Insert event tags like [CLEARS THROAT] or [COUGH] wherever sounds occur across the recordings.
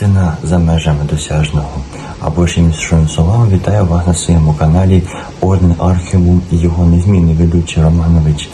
істина за межами досяжного. Або ж іншими словами, вітаю вас на своєму каналі Орден Архівум і його незмінний ведучий Романович.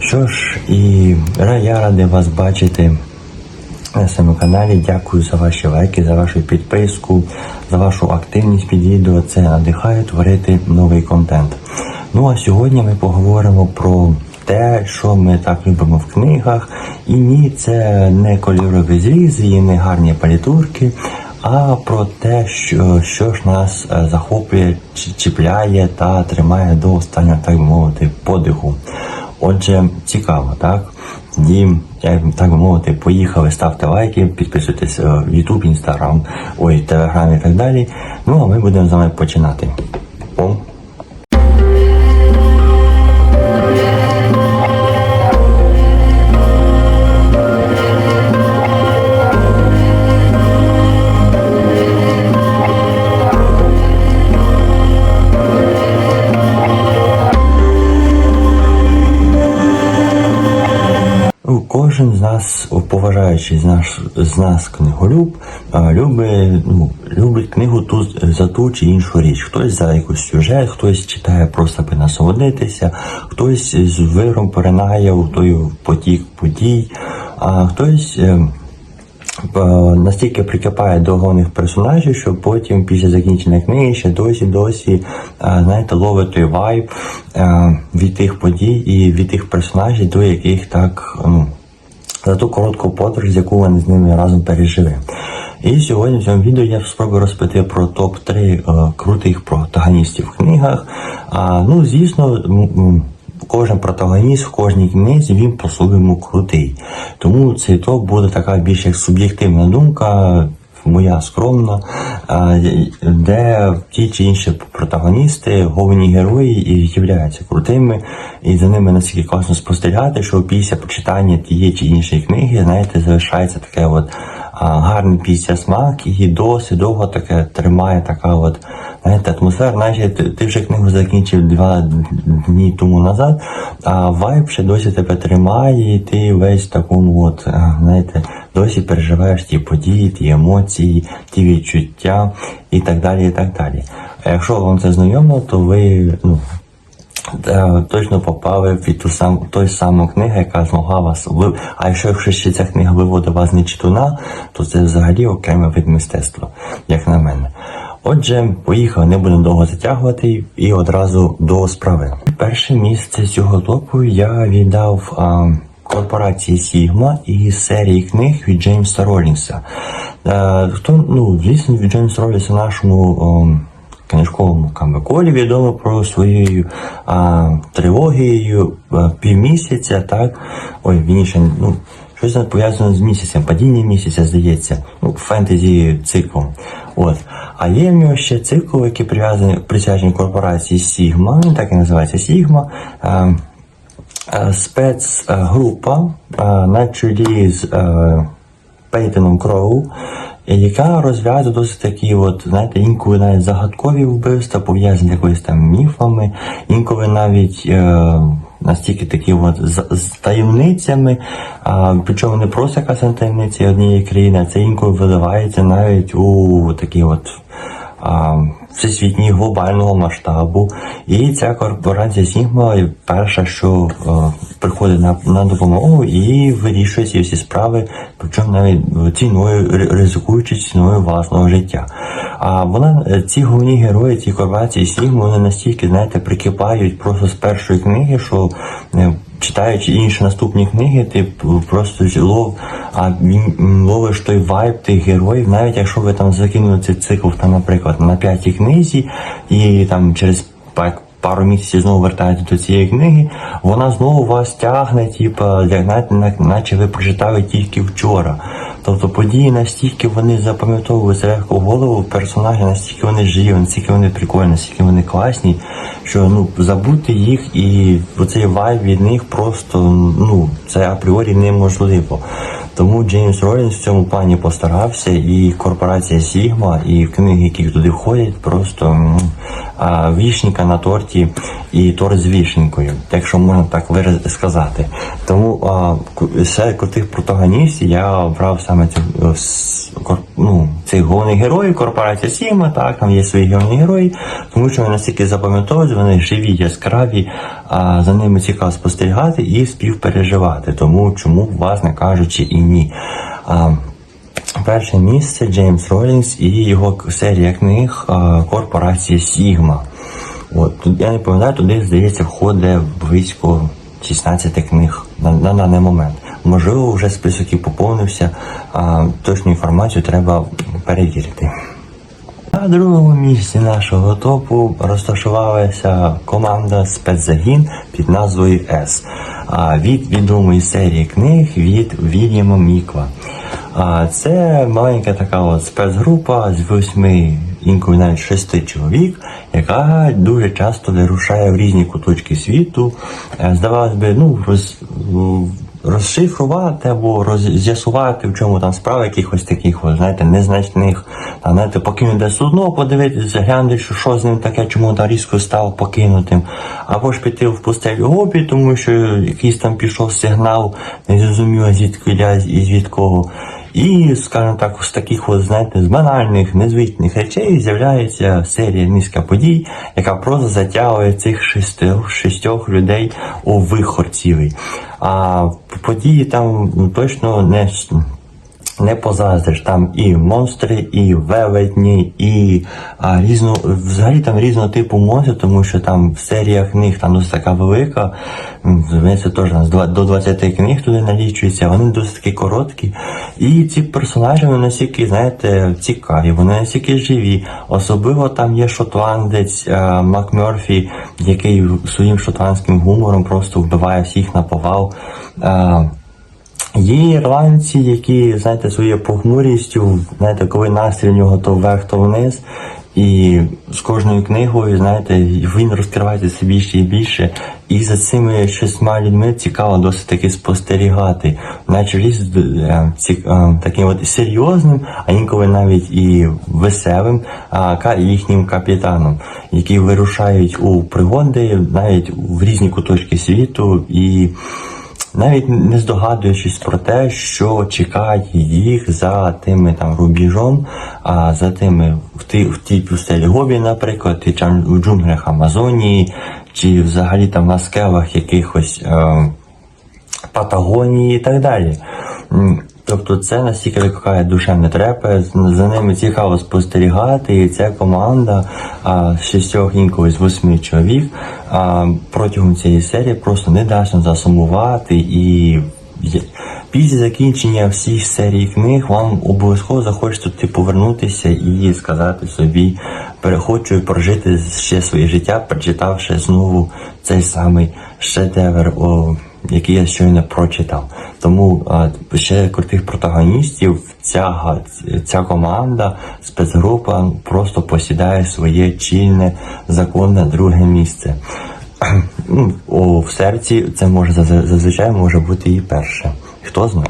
Що ж, і я радий вас бачити на своєму каналі. Дякую за ваші лайки, за вашу підписку, за вашу активність під відео. Це надихає творити новий контент. Ну а сьогодні ми поговоримо про те, що ми так любимо в книгах. І ні, це не кольорові зрізи і не гарні палітурки, а про те, що, що ж нас е, захоплює, чіпляє та тримає до останнього, так би мовити, подиху. Отже, цікаво, так? Як так би мовити, поїхали, ставте лайки, підписуйтесь е, в YouTube, Instagram, ой, Telegram і так далі. Ну а ми будемо з вами починати. О. Кожен з нас, поважаючи з нас, з нас книголюб, любить, ну, любить книгу ту, за ту чи іншу річ. Хтось за якийсь сюжет, хтось читає просто аби насолодитися, хтось з виром поринає у той потік подій, а хтось. е, е, настільки прикипає до головних персонажів, що потім після закінчення книги ще досі досі е, знаєте, ловить той вайб від тих подій і від тих персонажів, до яких так ну, за ту коротку подорож, яку вони з ними разом пережили. І сьогодні в цьому відео я спробую розпити про топ-3 е, крутих протагоністів в книгах. А, ну, звісно, кожен протагоніст в кожній книзі він по-своєму крутий. Тому цей топ буде така більш як суб'єктивна думка. Моя скромна, де ті чи інші протагоністи, головні герої і являються крутими, і за ними настільки класно спостерігати, що після почитання тієї чи іншої книги, знаєте, залишається таке от гарний після смак, і досить довго таке тримає така от знаєте, атмосфера, наче ти, ти вже книгу закінчив два дні тому назад, а вайб ще досі тебе тримає, і ти весь в такому от, знаєте, досі переживаєш ті події, ті емоції, ті відчуття і так далі. і так далі. А якщо вам це знайомо, то ви ну, е, точно попали в ту саму той саму книгу, яка змогла вас ви. А якщо ще ця книга виводить вас не читуна, то це взагалі окремий вид мистецтва, як на мене. Отже, поїхали, не будемо довго затягувати і одразу до справи. Перше місце цього топу я віддав а, корпорації Сігма і серії книг від Джеймса Ролінса. Е, хто, ну, звісно, від Джеймса Ролінса в нашому книжковому камбеколі відомо про своєю а, трилогією а, півмісяця, так? Ой, вірніше, ну, щось пов'язане з місяцем, падіння місяця, здається, ну, фентезі циклом. От. А є в нього ще цикл, який прив'язаний присвячений корпорації Sigma, він так і називається Sigma. А, а, спецгрупа а, на чолі з а, Пейтоном Кроу, яка розв'язує досить такі, от, знаєте, інколи навіть загадкові вбивства, пов'язані з якоюсь там міфами, інколи навіть е, настільки такі от з, з таємницями, а, причому не просто якась таємниця однієї країни, а це інколи виливається навіть у такі от а, всесвітній глобального масштабу. І ця корпорація Sigma перша, що е, приходить на, на допомогу і вирішує ці всі справи, причому навіть ціною ризикуючи ціною власного життя. А вона, е, ці головні герої, ці корпорації Sigma, вони настільки, знаєте, прикипають просто з першої книги, що е, читаючи інші наступні книги, ти просто лов, а ловиш той вайб тих героїв, навіть якщо ви там закинули цей цикл, там, наприклад, на п'ятій книзі, і там через пару місяців знову вертаєте до цієї книги, вона знову вас тягне, типу, як наче ви прочитали тільки вчора. Тобто події настільки вони запам'ятовуються легко голову, персонажі настільки вони живі, настільки вони прикольні, настільки вони класні, що ну забути їх і оцей вайб від них просто ну це апріорі неможливо. Тому Джеймс Ролінс в цьому плані постарався, і корпорація Сігма, і книги, які туди входять, просто м, а, вішенька на торті і торт з вішенькою, якщо можна так сказати. Тому а, серед крутих протагоністів я обрав саме саме ну, цих головних героїв корпорація Сігма, так, там є свої головні герої, тому що вони настільки запам'ятовують, вони живі, яскраві, а за ними цікаво спостерігати і співпереживати. Тому чому власне кажучи і ні. А, Перше місце Джеймс Ролінс і його серія книг Корпорація Сігма. От, я не пам'ятаю, туди, здається, входить близько 16 книг на даний момент. Можливо, вже список і поповнився, а точну інформацію треба перевірити. На другому місці нашого топу розташувалася команда спецзагін під назвою С від відомої серії книг від Вільяма Мікла. Це маленька така от спецгрупа з восьми, інколи навіть шести чоловік, яка дуже часто вирушає в різні куточки світу. Е, Здавалось би, ну, роз, розшифрувати або роз'ясувати, в чому там справа якихось таких, знаєте, незначних, там, знаєте, покинути судно, подивитися, глянути, що, що з ним таке, чому там різко став покинутим, або ж піти в пустелю гобі, тому що якийсь там пішов сигнал, не зрозуміло звідки і від кого. І, скажімо так, з таких, от, знаєте, з банальних, незвичних речей з'являється серія низка подій, яка просто затягує цих шестьох, шістьох людей у вихорцівий. А події там ну, точно не, не позаздриш. Там і монстри, і велетні, і а, різно, взагалі там різного типу монстрів, тому що там серія книг там досить така велика. Здається, теж до 20 книг туди налічується, вони досить такі короткі. І ці персонажі вони настільки, знаєте, цікаві, вони настільки живі. Особливо там є шотландець е, Макмерфі, який своїм шотландським гумором просто вбиває всіх на повал. Е, Є ірландці, які, знаєте, своєю похмурістю, знаєте, коли настрій у нього то вверх, то вниз. І з кожною книгою, знаєте, він розкривається все більше і більше. І за цими шістьма людьми цікаво досить таки спостерігати. На чолі з е, е, таким от серйозним, а інколи навіть і веселим а, їхнім капітаном, які вирушають у пригоди навіть в різні куточки світу і навіть не здогадуючись про те, що чекає їх за тими там рубіжом, а за тими в тій, в тій пустелі Гобі, наприклад, і в джунглях Амазонії, чи взагалі там на скелах якихось е, Патагонії і так далі. Тобто це настільки викликає душевне трепет, за ними цікаво спостерігати, і ця команда з шістьох інколи з восьми чоловік а, протягом цієї серії просто не дасть нам засумувати і після закінчення всіх серій книг вам обов'язково захочеться туди повернутися і сказати собі, перехочу прожити ще своє життя, прочитавши знову цей самий шедевр. О, який я щойно прочитав. Тому ще крутих протагоністів ця, ця команда, спецгрупа просто посідає своє чільне законне друге місце. [CLEARS THROAT] Ну, У в серці це може зазвичай може бути і перше. Хто знає?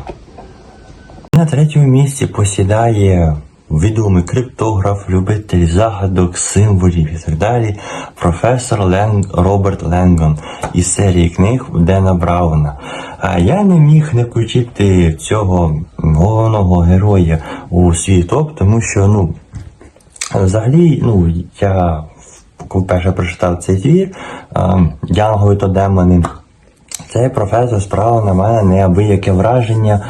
На третьому місці посідає відомий криптограф, любитель загадок, символів і так далі, професор Ленг, Роберт Ленгон із серії книг Дена Брауна. А я не міг не включити цього головного героя у свій топ, тому що ну, взагалі, ну, я вперше прочитав цей твір, Янголи та демони. Цей професор справив на мене неабияке враження.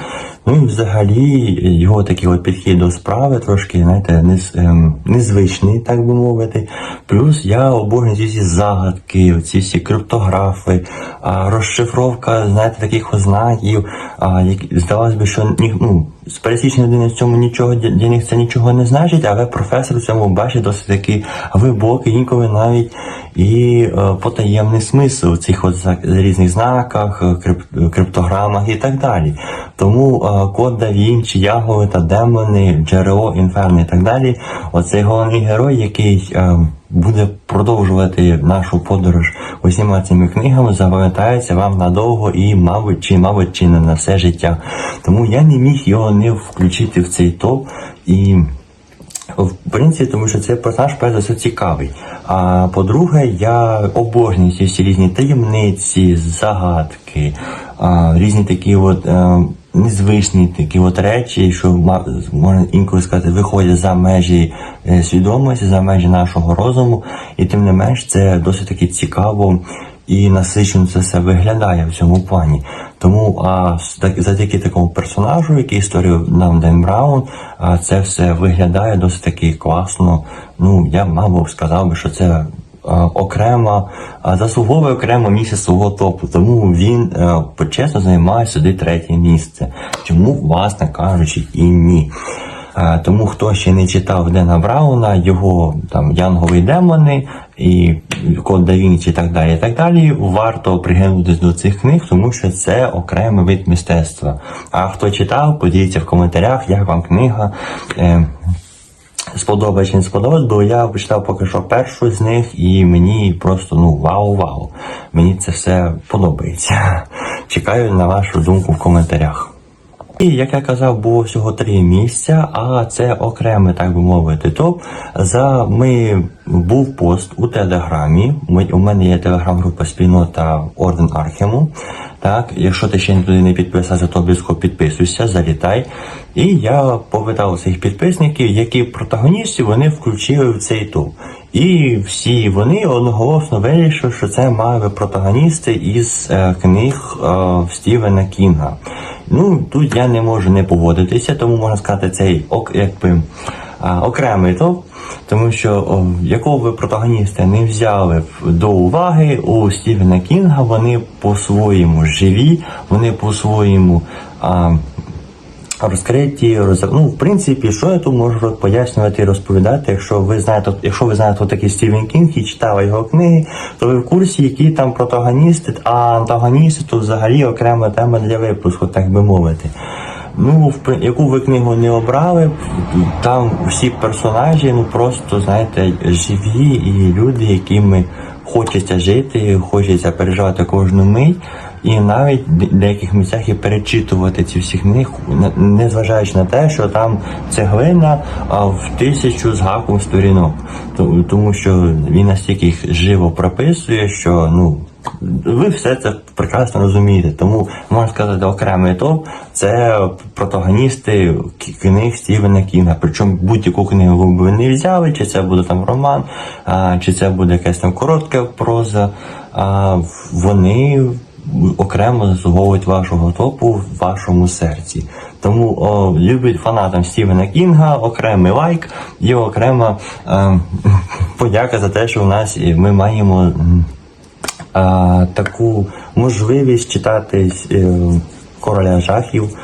Ну і взагалі його такий от підхід до справи трошки, знаєте, ем, незвичний, так би мовити. Плюс я обожнюю ці всі загадки, ці всі криптографи, розшифровка, знаєте, таких ознаків, а, які, здавалось би, що ні, ну, з пересічної людини в цьому нічого для них це нічого не значить, але професор в цьому бачить досить такий глибокий, інколи навіть і е, потаємний смисл в цих от різних знаках, е, крип, криптограмах і так далі. Тому е, код да Вінчі, Ягови та демони, джерело, інферно і так далі. Оцей головний герой, який е, буде продовжувати нашу подорож усіма цими книгами, запам'ятається вам надовго і, мабуть, чи, мабуть, чи не на все життя. Тому я не міг його не включити в цей топ і. В принципі, тому що цей персонаж перш за все цікавий. А по-друге, я обожнюю всі різні таємниці, загадки, а, різні такі от е, незвичні такі от речі, що можна інколи сказати, виходять за межі е, свідомості, за межі нашого розуму, і тим не менш це досить таки цікаво і насичено це все виглядає в цьому плані. Тому а, завдяки такому персонажу, який створив нам Ден Браун, а, це все виглядає досить таки класно. Ну, я, мабуть, сказав би, що це окрема, заслуговує окремо місце свого топу. Тому він е, почесно займає сюди третє місце. Чому, власне кажучи, і ні. Е, Тому хто ще не читав Дена Брауна, його там Янгові демони і Код да Вінчі і так далі, і так далі, варто приглянутися до цих книг, тому що це окремий вид мистецтва. А хто читав, поділіться в коментарях, як вам книга. Сподобається чи не сподобається, бо я почитав поки що першу з них, і мені просто ну вау-вау. Мені це все подобається. [LAUGHS] Чекаю на вашу думку в коментарях. І як я казав, було всього три місця, а це окремий, так би мовити, топ. За ми був пост у Телеграмі. Ми, у мене є телеграм-група спільнота Орден Архему. Так, якщо ти ще туди не підписався, то обов'язково підписуйся, залітай. І я повідав усіх підписників, які протагоністів вони включили в цей топ. І всі вони одноголосно вирішили, що це мають протагоністи із е, книг е, Стівена Кінга. Ну, тут я не можу не погодитися, тому можна сказати, цей ок, якби, окремий топ, тому що якого ви протагоніста не взяли до уваги у Стівена Кінга, вони по-своєму живі, вони по-своєму. Розкриті, роз... ну, в принципі, що я тут можу пояснювати і розповідати, якщо ви знаєте, якщо ви знаєте, такий Стівен Кінг і читали його книги, то ви в курсі, які там протагоністи, а антагоністи то взагалі окрема тема для випуску, так би мовити. Ну, в яку ви книгу не обрали, там всі персонажі, ну просто знаєте, живі і люди, якими хочеться жити, хочеться переживати кожну мить. І навіть в деяких місцях і перечитувати ці всі книги, не- незважаючи на те, що там цеглина в тисячу з гаком сторінок. Тому що він настільки їх живо прописує, що ну ви все це прекрасно розумієте. Тому можна сказати, окремий топ це протагоністи книг Стівена Кінга. Причому будь-яку книгу ви не взяли, чи це буде там роман, чи це буде якась там коротка проза. Вони окремо заслуговують вашого топу в вашому серці. Тому о, любить фанатам Стівена Кінга, окремий лайк і окрема [LAUGHS] подяка за те, що в нас ми маємо. А, таку можливість читати е, короля жахів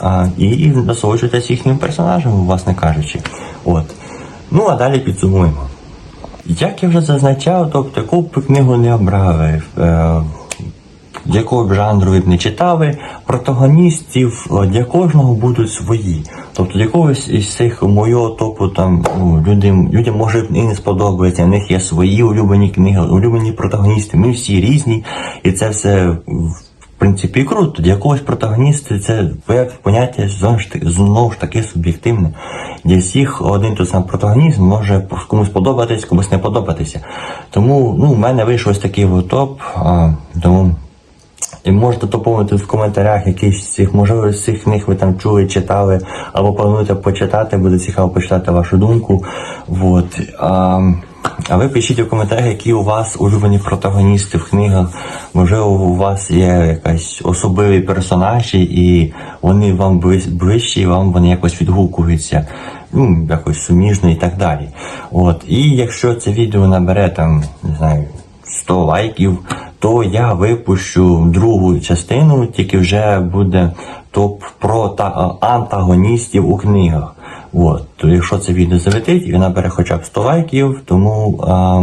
а, і, насолоджуватися їхнім персонажем, власне кажучи. От. Ну а далі підсумуємо. Як я вже зазначав, тобто яку б книгу не обрали, е, якого б жанру ви б не читали, протагоністів е, для кожного будуть свої. Тобто для когось із цих мого топу там ну, людям, людям може і не сподобається, в них є свої улюблені книги, улюблені протагоністи. Ми всі різні, і це все в принципі круто. Для когось протагоністи це поняття знову ж таки, суб'єктивне. Для всіх один той сам протагоніст може комусь подобатись, комусь не подобатися. Тому ну, в мене вийшов ось такий топ. Тому і можете доповнити в коментарях якісь з цих, можливо, з цих книг ви там чули, читали, або плануєте почитати, буде цікаво почитати вашу думку. Вот. А, а ви пишіть у коментарях, які у вас улюблені протагоністи в книгах. Можливо, у вас є якась особливі персонажі, і вони вам ближчі, і вам вони якось відгукуються. Ну, якось суміжно і так далі. От. І якщо це відео набере там, не знаю, 100 лайків, то я випущу другу частину, тільки вже буде топ про та, антагоністів у книгах. От. То якщо це відео залетить і набере хоча б 100 лайків, тому а,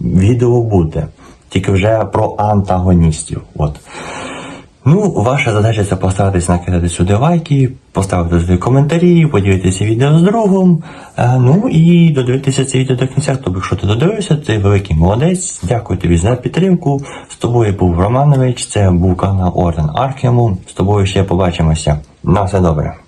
відео буде. Тільки вже про антагоністів. От. Ну, ваша задача це постаратись накидати сюди лайки, поставити сюди коментарі, поділитися відео з другом. Е, ну і додивитися це відео до кінця. Тобто, якщо ти додивився, ти великий молодець. Дякую тобі за підтримку. З тобою був Романович, це був канал Орден Архему. З тобою ще побачимося. На все добре.